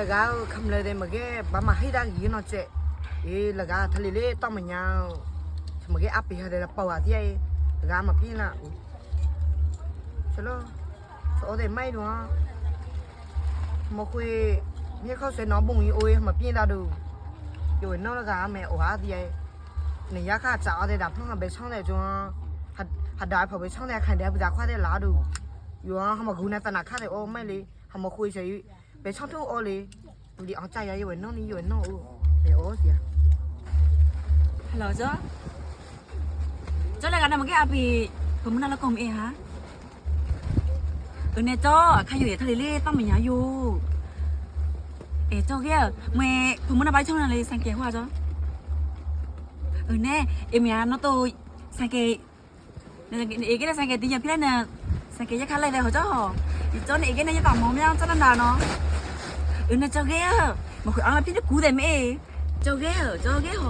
ลกาวคำเลยเดมเก้บามาให้ดังยีนอเจเอลกาทะเลเล่ต้องมันยาวทมเกอัพไปหาเดลปาวาที่ไอลกามาพี่นะชโลสอเดไม่ดูฮะมาคุยเนี่ยเขาเสน้องบุงยีโอ้ยมาพี่ดาดูอยู่นอกลกาแม่โอ้ฮาที่ไอเนี่ยษาข้าจะเอาเดดับห้องไปช่องไหนจวงหัดหัดได้พอไปช่องไหนใครได้ไปดักข้าได้ลาดูอยู่ฮะเขามาคุยในตลาดข้าได้โอ้ไม่เลยเขามาคุยใช้ปชอบ我嘞，你อ家也有人弄，你有อ弄哦，别我是呀。Hello จ๊อจ๊อรายการนั้นมันแค่อาบีผมมันนั่นละกลมเองฮะ เออเนี่ยจ๊ะใครอยู่อย่าทะเลเล่ต้องมีอยาอยู่ เออจ๊ะแก่เมย์ผมมันไปช่องนั้นเลยสังเกตว่าจ๊ะเออเนี่ยเอ็มยาโนโตสังเกตเอ๋ก็ได้สังเกตตีอย่างพี่ล่นเนี่ยสังเกตยังข์คันอะไรเลยเหรอจ๊อจ๊อเนี่ยเอ็ก็เนี่ยจะต่อมองไม่ได้จ๊อนันดาเนาะ은하저게요뭐아피데구대매저게요저게요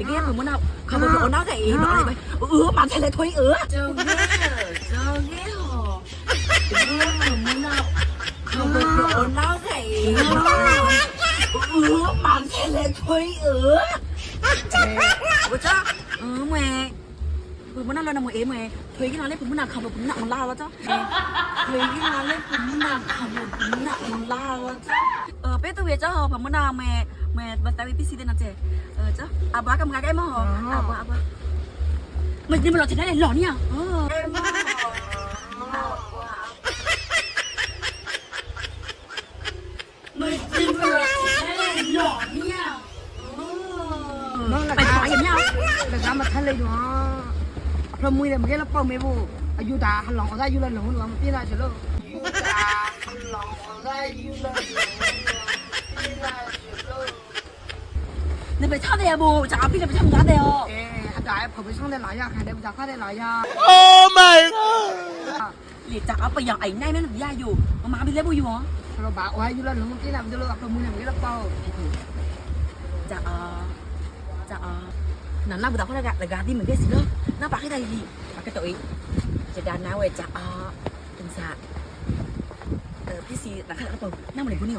이게뭐า가봐그거나가이말이봐으맞아래토이으저게요저게요이거뭐나가봐그거나가이말이으맞เ래토이으뭐죠어뭐해อมมันน่าเราหนังเอ๋มาทเเออจ้ายกเจ้ินอเะไรผมมันหนักขับผมหนักมันล่าแล้วจ้ะเฮ้ยกินอะไรผมมันหนักขับผมหนักมันล่าแล้วจ้ะเวจ้าหอผมนาเม่แม่บตวิปิสีเดนเจเออเจ้าอาบ้ากำกได้มาหออาบ้าอาบ้าม่ได้มาหลอกฉันได้หลอนเนี่ยไม่ได้มางแค่เราเป่าเมื่อวันอายุตาหันหลังเขาได้อยู่แล้วหลงหลงพี่นายเฉลิมอายุตาหันหลงเขาได้อยู่แล้내차대야 뭐. 자앞이나배차면나대 요. 예, 아주아예법을상대나 야. 근데무작하대나 야. 오마이 갓. 리 자, 아빠 야, 아이나이나는미야 요. 엄마아비레보 요. 그럼마와이유라너무끼나들어아빠문에왜이렇게 자, 아. 자, 아. 난나보다훨씬나가나가니뭔데싫 어? 나밖에다이 리. 밖에또 이. 제단나와 자, 아. 등 사. 어, PC 나가아빠나만이분이 요.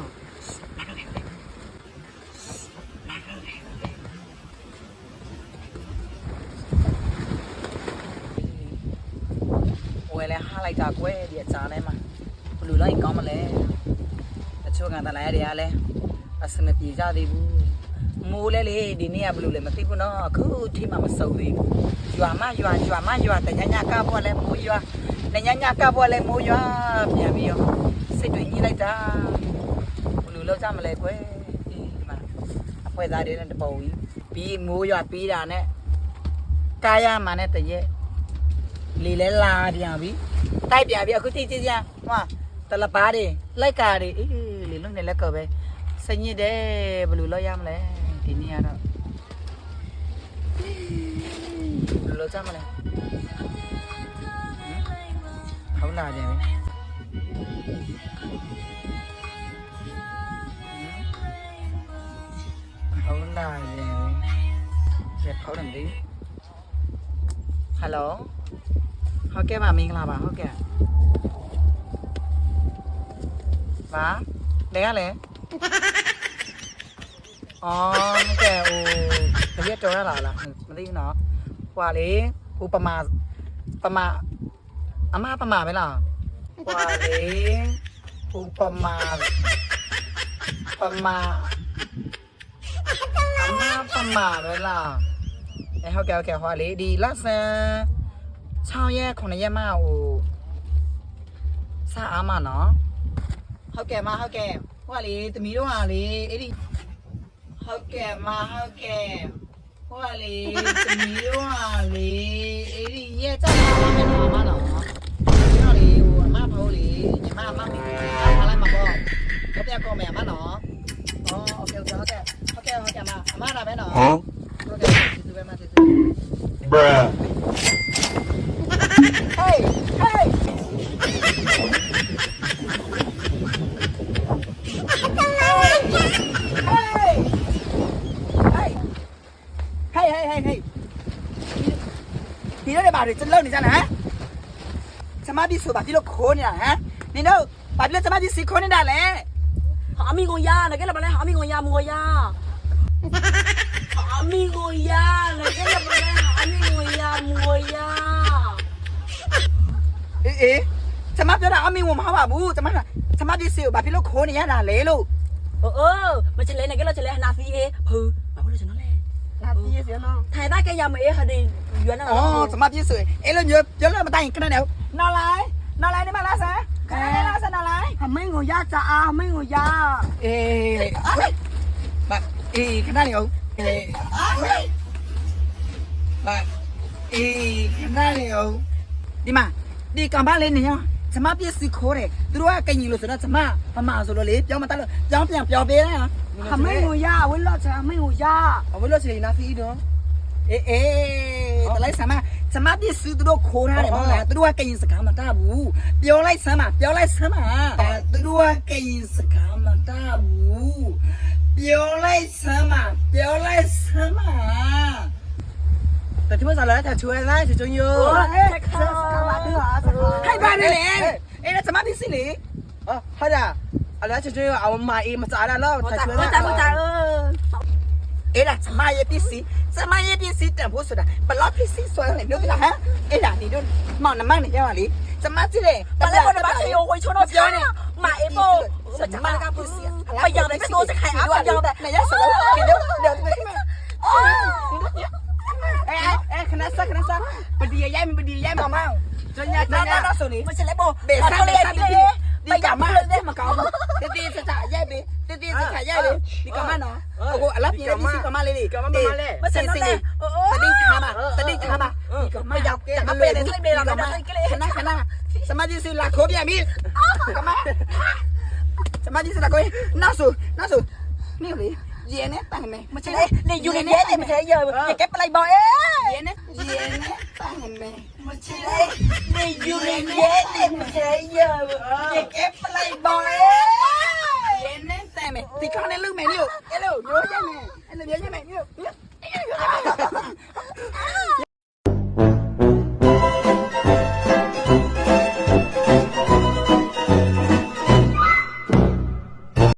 ယ်လဲဟားလိုက်တာကွယ်ဒီအစားထဲမှာဘလူလိုက်ကောင်းမလဲတချို့ကတလာရတွေကလည်းအစမပြေကြသေးဘူးမိုးလဲလေဒီနေ့ကဘလို့လဲမသိဘူးနော်အခုထိမှမစုံသေးဘူးရွာမရွာရွာမရွာတညညကပေါ်လဲမိုးရွာညညညကပေါ်လဲမိုးရွာပြန်ပြီးတော့စိတ်တွေညှိလိုက်တာဘလို့လောက်ကြမလဲကွယ်ဒီမှာအဖွဲသားတွေနဲ့တပုံကြီးပြီးမိုးရွာပြီးတာနဲ့ကာယမှာနဲ့တရက်လေလဲလာပြန်ပြီတိုက်ပြန်ပြီအခုတိတိကျဟွာတလပါတွေလိုက်ကာတွေအေးလေလုံးနေလက်ကောပဲစညစ်တယ်ဘယ်လိုလောက်ရမလဲဒီနေ့ကတော့ဘယ်လိုကြမလဲဟုတ်လားပြန်ပြီဟုတ်လားပြန်ပြီရခေါင်းတယ်ဟယ်လိုဟုတ်ကဲ့ပါမင်္ဂလာပါဟုတ်ကဲ့ပါလဲကလဲအော်မကဲဟိုတရက်တော်ရလာလားမသိဘူးနော်ဟွာလေဟိုပမာပမာအမပမာပဲလားဟွာလေဟိုပမာปมาอามาปมาเวลาไอ้เฮาแกวแกวฮวาเลดีลักษณะ6ရက်9ရက်မှဟိုစအားမနော်ဟုတ်ကဲ့မဟုတ်ကဲ့ဟိုကလေသမီးတို့ကလေအဲ့ဒီဟုတ်ကဲ့မဟုတ်ကဲ့ဟိုကလေသမီးတို့ကလေအဲ့ဒီရဲ့ကြောက်ပါမယ်နော်မနော်ကျွန်တော်လေဟိုအမဘောလေတွေကျလောက်နေကြလားဟမ်ကျမပြီးဆိုပါဒီလိုခိုးနေတာဟမ်နင်တို့ဘာဖြစ်လဲကျမပြီးစီခိုးနေတာလဲဟာအမီကိုရလေကဲလာပါလဲဟာအမီကိုရမူရဟာအမီကိုရလေကဲလာပါလဲဟာအမီကိုရမူရအေးအေးကျမပြောတာအမီကိုမဟုတ်ပါဘူးကျမကကျမပြီးစီကိုဘာဖြစ်လို့ခိုးနေရတာလဲလို့အိုးမချလဲနဲ့ကဲလာချလဲဟာနာဖီအေးဟူး thầy ta cái giờ mà ấy đi duyên nó oh, sao mà biết sưởi ấy lên nhớ nhớ là mà tay cái này nào nó lại nó lại đi mà lá sao cái này lá sao nó lại không mấy người già, da chả à, mấy người già. ê bạn ê cái này không ê bạn ê cái này không đi mà đi cầm ba lên này nhau จะมาเปียสิโคเลยตัวกันยิงลูกสนะจะมาพมาสุเลิปยอมมาตลอดยอมเปียกเปียกไปนะฮะไม่หัวยาวิลงรอดใชไม่หัวยาเอาวิ่งรอดสินาฟีดอ๋อเอ๊ะอตัวไรสามาสามาที่ซื้อตัวโคราเนี่ยมาแล้วตัวกิงสกามาตาบูเปียวไรสามาเปียวไรสามาตัวกยิงสกามาตาบูเปียวไรสามาเปียวไรสามาแต่ที่เมื่อสเ่งแล้วแต่ช่วยได้ช่วยจงอย่ให้บ้านได้เลยเอ๊ะสมาี่สิหนีเออพ่อจ้ะเอาแล้วจะช่วยเอาม้มาจ่าแล้วจ่ายช่วยแล้วจ่ายจ่าเออเอะมาธิพี่สิะมาธิพี่สิแต่พูดสุดา่ปลอดพี่สิสวยเะไรนู่นนะฮะเอ๊ะดนี่ด้ยมองน้ำมันนี่ยังไงลิสมาทีเไยนต่แล้วคนบ้านเชียวคนชนเชียวเนี่ยม้เอโบมาจากบ้ากับพี่สิไปยังไปโตจะขายอ่ะไปยอมแบบไหนจะสวดแล้วเดี๋ยวเดี๋ยวเอ๊ะเอ๊ะคณะซักคณะซักปดีย้ายมันปดีย้ายมาเมา Nyonya nyonya nó sổ ní. Mà sẽ lấy bồ. Bể sao bể sao bể đi. Bây giờ mà lên đây mà có. Tê tê sẽ trả dây bể. Tê tê sẽ trả dây bể. Đi cầm mà nó. Ở cô lắp như thế đi cầm mà lên đi. Cầm mà lên. Mà sẽ nó lên. Tê đi thả mà. Tê đi thả mà. Đi cầm mà. Bây giờ chẳng có bể để lấy bể làm nó. Khả năng khả năng. Sao mà đi xin là khổ bia mi. Cầm mà. Sao mà đi xin là cô ấy. Nó sổ. Nó sổ. Nhiều gì. เย็นเนี่ยตังไหมไม่ใช่เลยเลยอยู่ในเนี้ยแต่ไม่ใช่เยอะอย่าแกไปไรบ่อยเอ้ยเย็นเนี่ยเย็นเนี่ยตังไหมไม่ใช่เลยเลยอยู่ในเนี้ยแต่ไม่ใช่เยอะอย่าแกไปไรบ่อยเย็นเนี่ยแต่ไหมติดข้าวในลูกแม่นี่อยู่เอ้ยลูกเยอะใช่ไหมเอ้ยลูกเยอะใช่ไหมนี่อยู่